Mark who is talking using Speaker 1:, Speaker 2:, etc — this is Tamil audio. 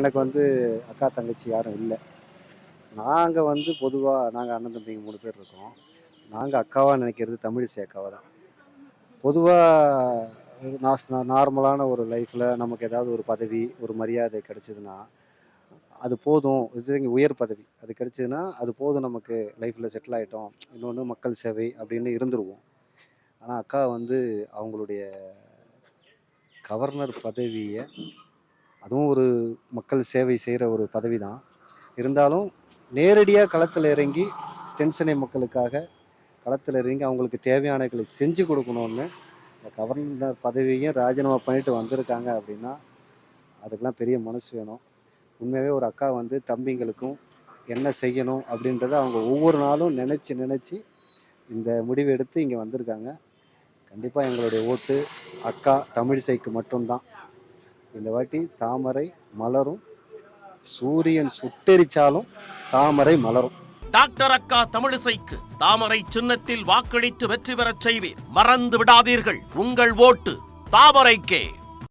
Speaker 1: எனக்கு வந்து அக்கா தங்கச்சி யாரும் இல்லை. நாங்கள் வந்து பொதுவாக நாங்கள் அண்ணன் தம்பிங்க மூணு பேர் இருக்கோம். நாங்கள் அக்காவாக நினைக்கிறது தமிழிசை அக்காவை தான். பொதுவாக நார்மலான ஒரு லைஃப்பில் நமக்கு ஏதாவது ஒரு பதவி ஒரு மரியாதை கிடச்சிதுன்னா அது போதும். இது உயர் பதவி. அது கிடச்சிதுன்னா அது போதும் நமக்கு லைஃப்பில் செட்டில் ஆகிட்டோம் இன்னொன்று மக்கள் சேவை அப்படின்னு இருந்துருவோம். ஆனால் அக்கா வந்து அவங்களுடைய கவர்னர் பதவியை அதுவும் ஒரு மக்கள் சேவை செய்கிற ஒரு பதவி தான் இருந்தாலும் நேரடியாக களத்தில் இறங்கி தென்சென்னை மக்களுக்காக களத்தில் இறங்கி அவங்களுக்கு தேவையானகளை செஞ்சு கொடுக்கணும்னு இந்த கவர்னர் பதவியையும் ராஜினாமா பண்ணிட்டு வந்திருக்காங்க அப்படின்னா அதுக்கெல்லாம் பெரிய மனசு வேணும். உண்மையாகவே ஒரு அக்கா வந்து தம்பிங்களுக்கும் என்ன செய்யணும் அப்படின்றத அவங்க ஒவ்வொரு நாளும் நினச்சி நினச்சி இந்த முடிவு எடுத்து இங்கே வந்திருக்காங்க. கண்டிப்பாக எங்களுடைய ஓட்டு அக்கா தமிழிசைக்கு மட்டும்தான். இந்த வாட்டி தாமரை மலரும். சூரியன் சுட்டெரிச்சாலும் தாமரை மலரும்.
Speaker 2: டாக்டர் அக்கா தமிழிசைக்கு தாமரை சின்னத்தில் வாக்களித்து வெற்றி பெறச் செய்வீர். மறந்து விடாதீர்கள். உங்கள் ஓட்டு தாமரைக்கே.